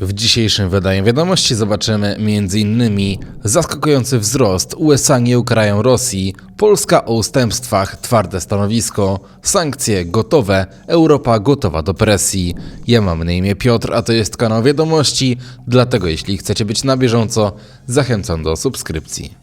W dzisiejszym wydaniu wiadomości zobaczymy m.in. zaskakujący wzrost, USA nie ukrają Rosji, Polska o ustępstwach, twarde stanowisko, sankcje gotowe, Europa gotowa do presji. Ja mam na imię Piotr, a to jest kanał wiadomości, dlatego jeśli chcecie być na bieżąco, zachęcam do subskrypcji.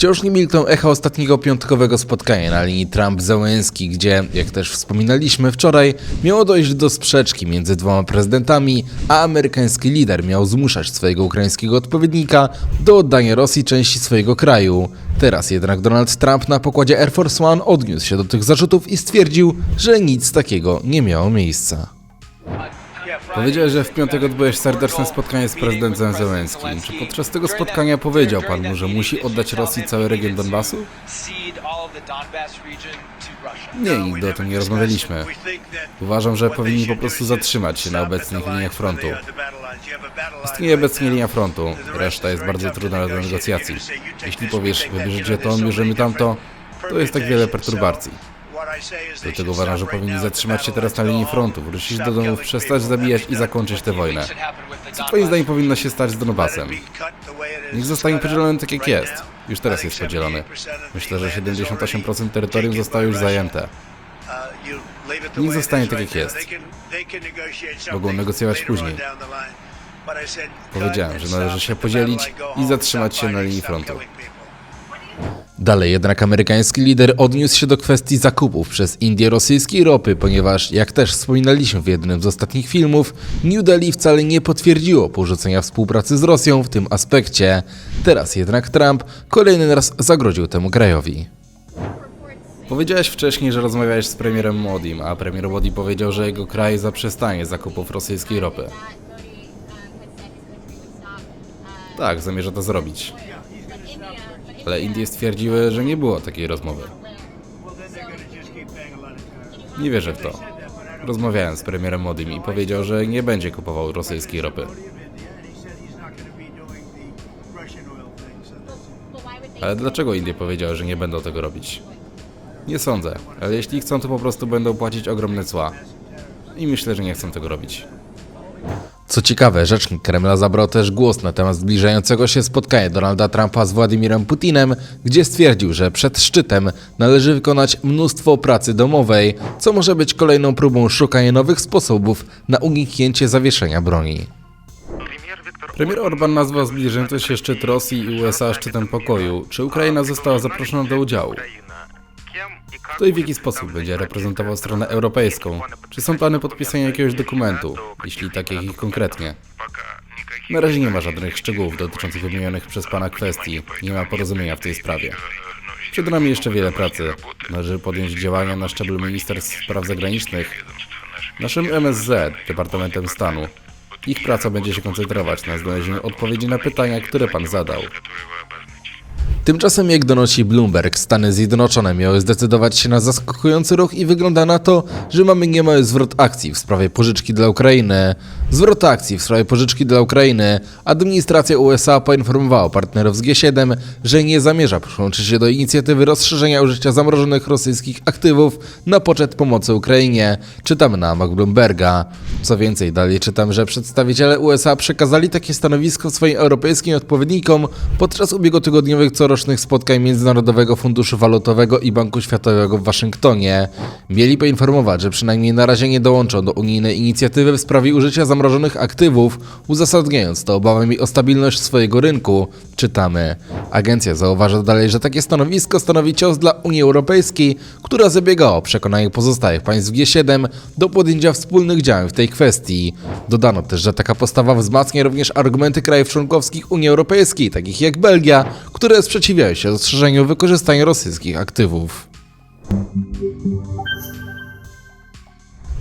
Wciąż nie milkną echa ostatniego piątkowego spotkania na linii Trump-Zełenski, gdzie, jak też wspominaliśmy wczoraj, miało dojść do sprzeczki między dwoma prezydentami, a amerykański lider miał zmuszać swojego ukraińskiego odpowiednika do oddania Rosji części swojego kraju. Teraz jednak Donald Trump na pokładzie Air Force One odniósł się do tych zarzutów i stwierdził, że nic takiego nie miało miejsca. Powiedziałeś, że w piątek odbyłeś serdeczne spotkanie z prezydentem Zełenskim. Czy podczas tego spotkania powiedział pan mu, że musi oddać Rosji cały region Donbasu? Nie, nigdy o tym nie rozmawialiśmy. Uważam, że powinni po prostu zatrzymać się na obecnych liniach frontu. Istnieje obecnie linia frontu, reszta jest bardzo trudna do negocjacji. Jeśli powiesz, wybierzecie to, bierzemy tamto, to jest tak wiele perturbacji. Dlatego uważam, że powinni zatrzymać się teraz na linii frontu, wrócić do domów, przestać zabijać i zakończyć tę wojnę. Co twoim zdaniem powinno się stać z Donbasem? Niech zostanie podzielony tak jak jest. Już teraz jest podzielony. Myślę, że 78% terytorium zostało już zajęte. Niech zostanie tak jak jest. Mogą negocjować później. Powiedziałem, że należy się podzielić i zatrzymać się na linii frontu. Dalej jednak amerykański lider odniósł się do kwestii zakupów przez Indię rosyjskiej ropy, ponieważ, jak też wspominaliśmy w jednym z ostatnich filmów, New Delhi wcale nie potwierdziło porzucenia współpracy z Rosją w tym aspekcie. Teraz jednak Trump kolejny raz zagroził temu krajowi. Powiedziałeś wcześniej, że rozmawiałeś z premierem Modim, a premier Modi powiedział, że jego kraj zaprzestanie zakupów rosyjskiej ropy. Tak, zamierza to zrobić. Ale Indie stwierdziły, że nie było takiej rozmowy. Nie wierzę w to. Rozmawiałem z premierem Modim i powiedział, że nie będzie kupował rosyjskiej ropy. Ale dlaczego Indie powiedziały, że nie będą tego robić? Nie sądzę, ale jeśli chcą, to po prostu będą płacić ogromne cła. I myślę, że nie chcą tego robić. Co ciekawe, rzecznik Kremla zabrał też głos na temat zbliżającego się spotkania Donalda Trumpa z Władimirem Putinem, gdzie stwierdził, że przed szczytem należy wykonać mnóstwo pracy domowej, co może być kolejną próbą szukania nowych sposobów na uniknięcie zawieszenia broni. Premier Orban nazwał zbliżający się szczyt Rosji i USA szczytem pokoju. Czy Ukraina została zaproszona do udziału? Kto i w jaki sposób będzie reprezentował stronę europejską? Czy są plany podpisania jakiegoś dokumentu, jeśli tak, jakich konkretnie? Na razie nie ma żadnych szczegółów dotyczących wymienionych przez Pana kwestii. Nie ma porozumienia w tej sprawie. Przed nami jeszcze wiele pracy. Należy podjąć działania na szczeblu Ministerstw Spraw Zagranicznych, naszym MSZ, Departamentem Stanu. Ich praca będzie się koncentrować na znalezieniu odpowiedzi na pytania, które Pan zadał. Tymczasem, jak donosi Bloomberg, Stany Zjednoczone miały zdecydować się na zaskakujący ruch i wygląda na to, że mamy niemały zwrot akcji w sprawie pożyczki dla Ukrainy. Zwrot akcji w sprawie pożyczki dla Ukrainy. Administracja USA poinformowała partnerów z G7, że nie zamierza przyłączyć się do inicjatywy rozszerzenia użycia zamrożonych rosyjskich aktywów na poczet pomocy Ukrainie. Czytamy na amok Bloomberga. Co więcej, dalej czytam, że przedstawiciele USA przekazali takie stanowisko swoim europejskim odpowiednikom podczas ubiegłotygodniowych corocznych spotkań Międzynarodowego Funduszu Walutowego i Banku Światowego w Waszyngtonie. Mieli poinformować, że przynajmniej na razie nie dołączą do unijnej inicjatywy w sprawie użycia zamrożonych aktywów, uzasadniając to obawami o stabilność swojego rynku. Czytamy. Agencja zauważa dalej, że takie stanowisko stanowi cios dla Unii Europejskiej, która zabiega o przekonanie pozostałych państw G7 do podjęcia wspólnych działań w tej kwestii. Dodano też, że taka postawa wzmacnia również argumenty krajów członkowskich Unii Europejskiej, takich jak Belgia, które sprzeciwiają się rozszerzeniu wykorzystania rosyjskich aktywów.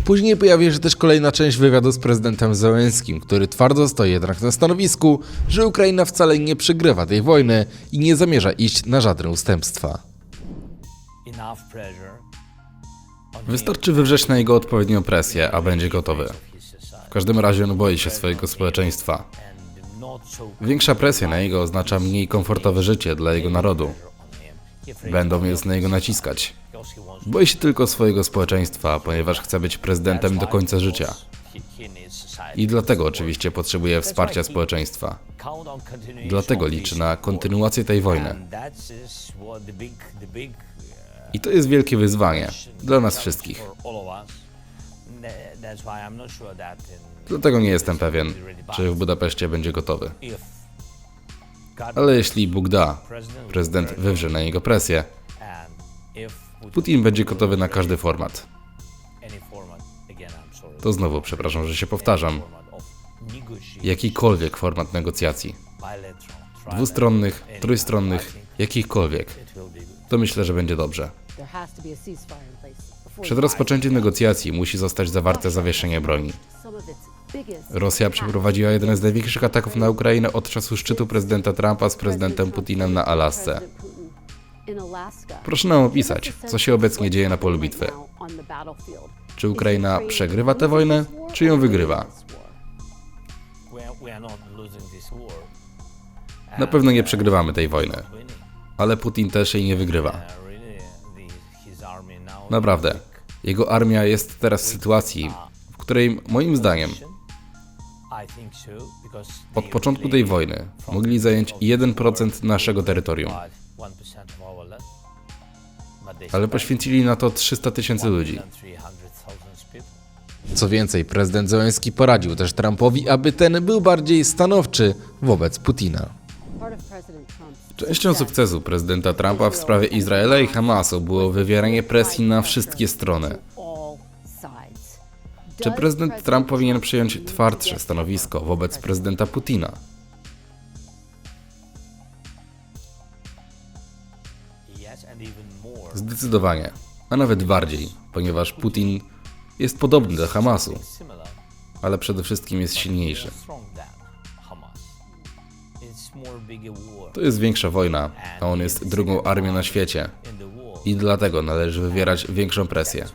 Później pojawi się też kolejna część wywiadu z prezydentem Zełenskim, który twardo stoi jednak na stanowisku, że Ukraina wcale nie przegrywa tej wojny i nie zamierza iść na żadne ustępstwa. Wystarczy wywrzeć na jego odpowiednią presję, a będzie gotowy. W każdym razie on boi się swojego społeczeństwa. Większa presja na niego oznacza mniej komfortowe życie dla jego narodu. Będą więc na niego naciskać. Boi się tylko swojego społeczeństwa, ponieważ chce być prezydentem do końca życia. I dlatego oczywiście potrzebuje wsparcia społeczeństwa. Dlatego liczy na kontynuację tej wojny. I to jest wielkie wyzwanie dla nas wszystkich. Dlatego nie jestem pewien, czy w Budapeszcie będzie gotowy. Ale jeśli Bóg da, prezydent wywrze na niego presję, Putin będzie gotowy na każdy format. To znowu przepraszam, że się powtarzam. Jakikolwiek format negocjacji. Dwustronnych, trójstronnych, jakichkolwiek. To myślę, że będzie dobrze. Przed rozpoczęciem negocjacji musi zostać zawarte zawieszenie broni. Rosja przeprowadziła jeden z największych ataków na Ukrainę od czasu szczytu prezydenta Trumpa z prezydentem Putinem na Alasce. Proszę nam opisać, co się obecnie dzieje na polu bitwy. Czy Ukraina przegrywa tę wojnę, czy ją wygrywa? Na pewno nie przegrywamy tej wojny, ale Putin też jej nie wygrywa. Naprawdę. Jego armia jest teraz w sytuacji, w której moim zdaniem od początku tej wojny mogli zająć 1% naszego terytorium, ale poświęcili na to 300 tysięcy ludzi. 1,300,000 people. Co więcej, prezydent Zełenski poradził też Trumpowi, aby ten był bardziej stanowczy wobec Putina. Częścią sukcesu prezydenta Trumpa w sprawie Izraela i Hamasu było wywieranie presji na wszystkie strony. Czy prezydent Trump powinien przyjąć twardsze stanowisko wobec prezydenta Putina? Zdecydowanie, a nawet bardziej, ponieważ Putin jest podobny do Hamasu, ale przede wszystkim jest silniejszy. To jest większa wojna, a on jest drugą armią na świecie i dlatego należy wywierać większą presję.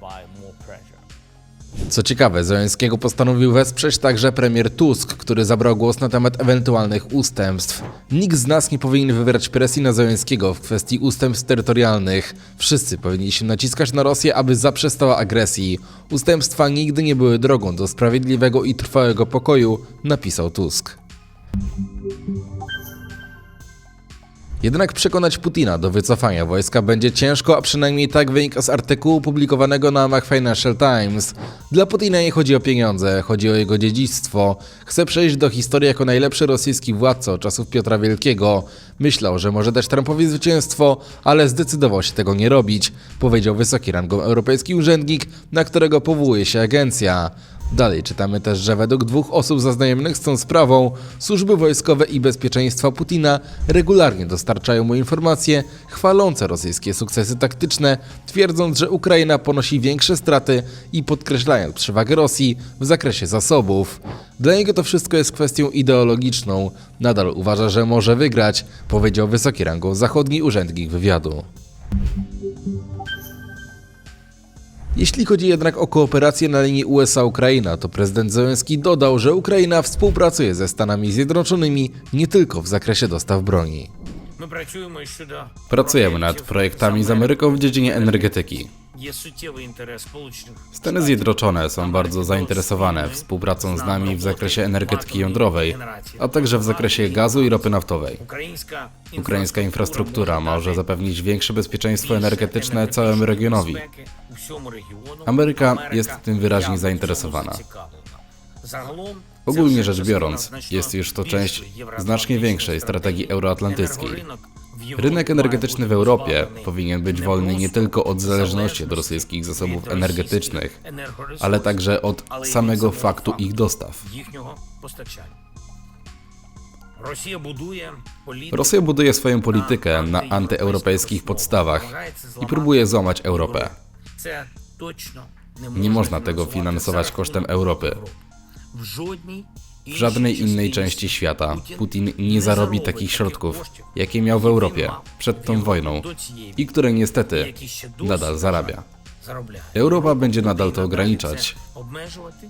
Co ciekawe, Zełenskiego postanowił wesprzeć także premier Tusk, który zabrał głos na temat ewentualnych ustępstw. Nikt z nas nie powinien wywierać presji na Zełenskiego w kwestii ustępstw terytorialnych. Wszyscy powinniśmy naciskać na Rosję, aby zaprzestała agresji. Ustępstwa nigdy nie były drogą do sprawiedliwego i trwałego pokoju, napisał Tusk. Jednak przekonać Putina do wycofania wojska będzie ciężko, a przynajmniej tak wynika z artykułu publikowanego na łamach Financial Times. Dla Putina nie chodzi o pieniądze, chodzi o jego dziedzictwo. Chce przejść do historii jako najlepszy rosyjski władca od czasów Piotra Wielkiego. Myślał, że może dać Trumpowi zwycięstwo, ale zdecydował się tego nie robić, powiedział wysoki rangą europejski urzędnik, na którego powołuje się agencja. Dalej czytamy też, że według dwóch osób zaznajomionych z tą sprawą, służby wojskowe i bezpieczeństwa Putina regularnie dostarczają mu informacje chwalące rosyjskie sukcesy taktyczne, twierdząc, że Ukraina ponosi większe straty i podkreślając przewagę Rosji w zakresie zasobów. Dla niego to wszystko jest kwestią ideologiczną. Nadal uważa, że może wygrać, powiedział wysoki rangą zachodni urzędnik wywiadu. Jeśli chodzi jednak o kooperację na linii USA-Ukraina, to prezydent Zełenski dodał, że Ukraina współpracuje ze Stanami Zjednoczonymi nie tylko w zakresie dostaw broni. Pracujemy nad projektami z Ameryką w dziedzinie energetyki. Stany Zjednoczone są bardzo zainteresowane współpracą z nami w zakresie energetyki jądrowej, a także w zakresie gazu i ropy naftowej. Ukraińska infrastruktura może zapewnić większe bezpieczeństwo energetyczne całemu regionowi. Ameryka jest tym wyraźnie zainteresowana. Ogólnie rzecz biorąc, jest już to część znacznie większej strategii euroatlantyckiej. Rynek energetyczny w Europie powinien być wolny nie tylko od zależności od rosyjskich zasobów energetycznych, ale także od samego faktu ich dostaw. Rosja buduje swoją politykę na antyeuropejskich podstawach i próbuje złamać Europę. Nie można tego finansować kosztem Europy. W żadnej innej części świata Putin nie zarobi takich środków, jakie miał w Europie przed tą wojną i które niestety nadal zarabia. Europa będzie nadal to ograniczać.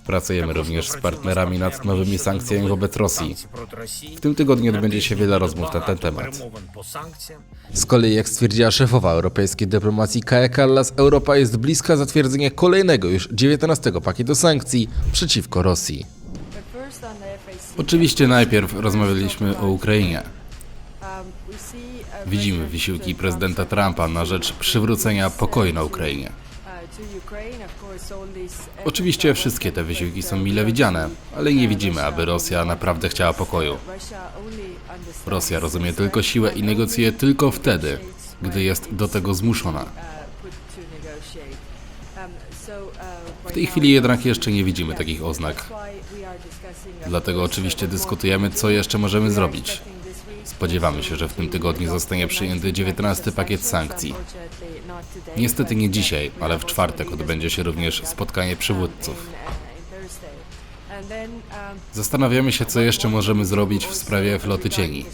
Pracujemy również z partnerami nad nowymi sankcjami wobec Rosji. W tym tygodniu odbędzie się wiele rozmów na ten temat. Z kolei, jak stwierdziła szefowa europejskiej dyplomacji Kaja Kallas, Europa jest bliska zatwierdzenia kolejnego już 19 pakietu sankcji przeciwko Rosji. Oczywiście najpierw rozmawialiśmy o Ukrainie. Widzimy wysiłki prezydenta Trumpa na rzecz przywrócenia pokoju na Ukrainie. Oczywiście wszystkie te wysiłki są mile widziane, ale nie widzimy, aby Rosja naprawdę chciała pokoju. Rosja rozumie tylko siłę i negocjuje tylko wtedy, gdy jest do tego zmuszona. W tej chwili jednak jeszcze nie widzimy takich oznak. Dlatego oczywiście dyskutujemy, co jeszcze możemy zrobić. Spodziewamy się, że w tym tygodniu zostanie przyjęty 19 pakiet sankcji. Niestety nie dzisiaj, ale w czwartek odbędzie się również spotkanie przywódców. Zastanawiamy się, co jeszcze możemy zrobić w sprawie floty cieni.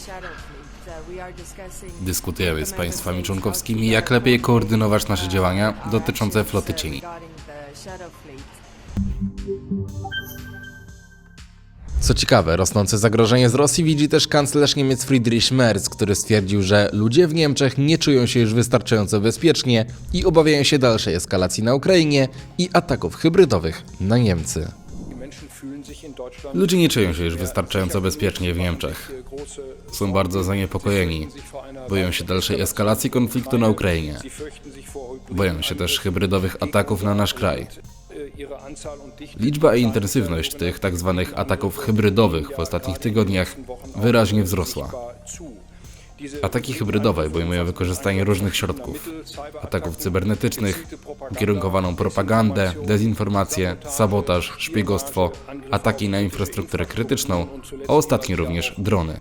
Dyskutujemy z państwami członkowskimi, jak lepiej koordynować nasze działania dotyczące floty cieni. Co ciekawe, rosnące zagrożenie z Rosji widzi też kanclerz Niemiec Friedrich Merz, który stwierdził, że ludzie w Niemczech nie czują się już wystarczająco bezpiecznie i obawiają się dalszej eskalacji na Ukrainie i ataków hybrydowych na Niemcy. Ludzie nie czują się już wystarczająco bezpiecznie w Niemczech. Są bardzo zaniepokojeni. Boją się dalszej eskalacji konfliktu na Ukrainie. Boją się też hybrydowych ataków na nasz kraj. Liczba i intensywność tych tzw. ataków hybrydowych w ostatnich tygodniach wyraźnie wzrosła. Ataki hybrydowe obejmują wykorzystanie różnych środków. Ataków cybernetycznych, ukierunkowaną propagandę, dezinformację, sabotaż, szpiegostwo, ataki na infrastrukturę krytyczną, a ostatnio również drony.